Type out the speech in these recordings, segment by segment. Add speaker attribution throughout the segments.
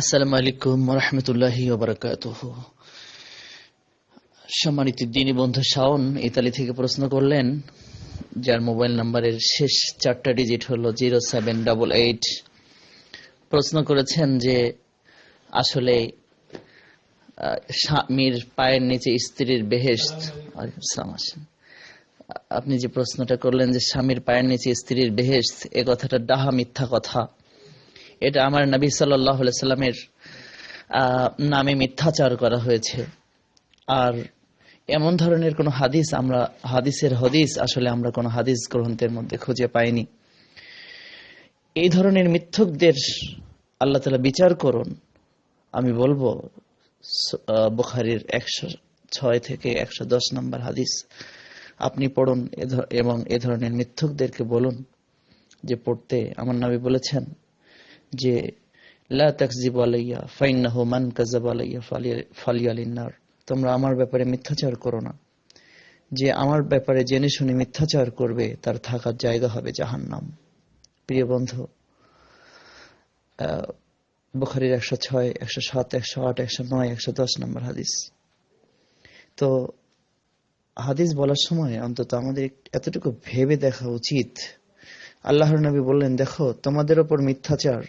Speaker 1: আসসালামু আলাইকুম রহমতুল্লাহি ওবরাকাত সম্মানিত দিনী বন্ধু শাওন ইতালি থেকে প্রশ্ন করলেন, যার মোবাইল নাম্বারের শেষ চারটা ডিজিট হলো জিরো সেভেন ডাবল এইট। প্রশ্ন করেছেন যে, আসলে স্বামীর পায়ের নিচে স্ত্রীর বেহেস্ত আপনি যে প্রশ্নটা করলেন যে স্বামীর পায়ের নিচে স্ত্রীর বেহেস্ত এ কথাটা ডাহা মিথ্যা কথা। এটা আমার নবী সাল্লামের নামে মিথ্যাচার করা হয়েছে। আর এমন ধরনের কোনো হাদিস আমরা, হাদিসের হদিস আসলে আমরা কোনো হাদিস গ্রন্থের মধ্যে খুঁজে পাইনি। এই ধরনের মিথ্যকদের আল্লাহ তালা বিচার করুন। আমি বলব বুখারীর একশো ছয় থেকে একশো দশ নম্বর হাদিস আপনি পড়ুন এবং এ ধরনের মিথ্যকদেরকে বলুন যে পড়তে, আমার নবী বলেছেন যে, লা তাকজিব আলাইয়া, ফাইন্নাহু মান কাযাব আলাইয়া ফালিয়ালিন্নার। তোমরা আমার ব্যাপারে মিথ্যাচার করো না। যে আমার ব্যাপারে জেনে শুনে মিথ্যাচার করবে, তার থাকার জায়গা হবে জাহান্নাম। প্রিয় বন্ধু বুখারীর একশো ছয়, একশো সাত, একশো আট, একশো নয়, একশো দশ নম্বর হাদিস। তো, হাদিস বলার সময় অন্তত আমাদের এতটুকু ভেবে দেখা উচিত। আল্লাহর নবী বললেন, দেখো, তোমাদের ওপর মিথ্যাচার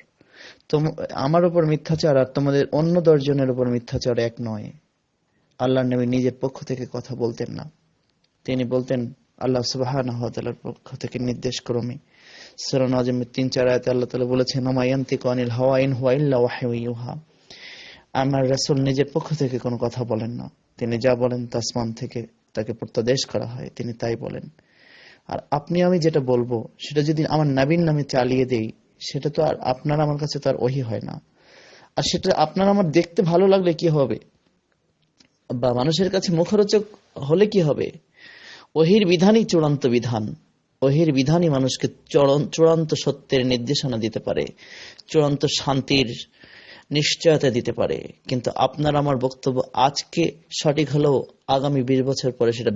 Speaker 1: আমার উপর মিথ্যাচার আর তোমাদের অন্য দশজনের উপর মিথ্যাচার এক নয়। আল্লাহর নবী নিজের পক্ষ থেকে কথা বলতেন না। তিনি বলতেন, আল্লাহ তাআলার পক্ষ থেকে নির্দেশ ক্রমে সূরা নাজমের তিন, চার আয়াতে আল্লাহ তাআলা বলেছেন, ওমা ইয়ান্তিকু আনিল হাওয়া, ইন হুয়া ইল্লা ওয়াহয়ু ইউহা। আমার রাসূল নিজের পক্ষ থেকে কোনো কথা বলেন না। তিনি যা বলেন তাসমান থেকে তাকে প্রত্যাদেশ করা হয়। তিনি তাই বলেন। আর আপনি, আমি যেটা বলব, সেটা যদি আমার নাবিন নামে চালিয়ে দেই সেটা তো আর আপনার আমার কাছে তো আর ওহি হয় না। আর সেটা আপনার আমার দেখতে ভালো লাগলে কি হবে? বা মানুষের কাছে মুখরোচক হলে কি হবে? ওহির বিধানই চূড়ান্ত বিধান। ওহির বিধানই মানুষকে চূড়ান্ত সত্যের নির্দেশনা দিতে পারে। চূড়ান্ত শান্তির নিশ্চয়তা দিতে পারে। কিন্তু আপনার আমার বক্তব্য আজকে সঠিক হলেও আগামী বিশ বছর পরে সেটা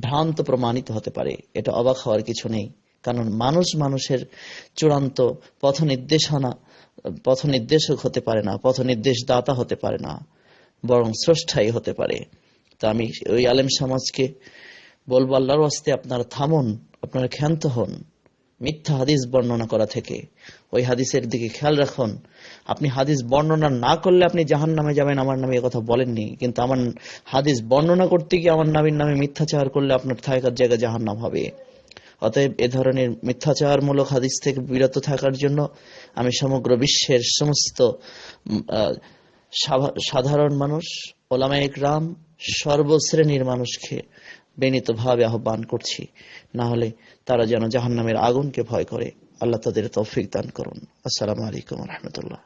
Speaker 1: ভ্রান্ত প্রমাণিত হতে পারে। এটা অবাক হওয়ার কিছু নেই। কারণ মানুষ মানুষের চূড়ান্ত পথ নির্দেশনা পথ নির্দেশক হতে পারে না পথ নির্দেশ দাতা হতে পারে না, বরং স্রষ্টাই হতে পারে। তা আমি ওই আলেম সমাজকে বলব, আল্লাহর আস্তে আপনারা থামুন, আপনারা ক্ষান্ত হন, মিথ্যা হাদিস বর্ণনা করা থেকে। ওই হাদিসের দিকে খেয়াল রাখুন। আপনি হাদিস বর্ণনা না করলে আপনি জাহান নামে যাবেন, আমার নামে কথা বলেননি। কিন্তু আমার হাদিস বর্ণনা করতে গিয়ে আমার নামের নামে মিথ্যাচার করলে আপনার থাকার জায়গা জাহান নাম হবে। অতএব এ ধরনের মিথ্যাচারমূলক হাদিস থেকে বিরত থাকার জন্য আমি সমগ্র বিশ্বের সমস্ত সাধারণ মানুষ ওলামায়িক রাম সর্বশ্রেণীর মানুষকে বিনীতভাবে আহ্বান করছি। না হলে তারা যেন জাহান্নামের আগুনকে ভয় করে। আল্লাহ তাদের তৌফিক দান করুন। আসসালামু আলাইকুম রহমতুল্লাহ।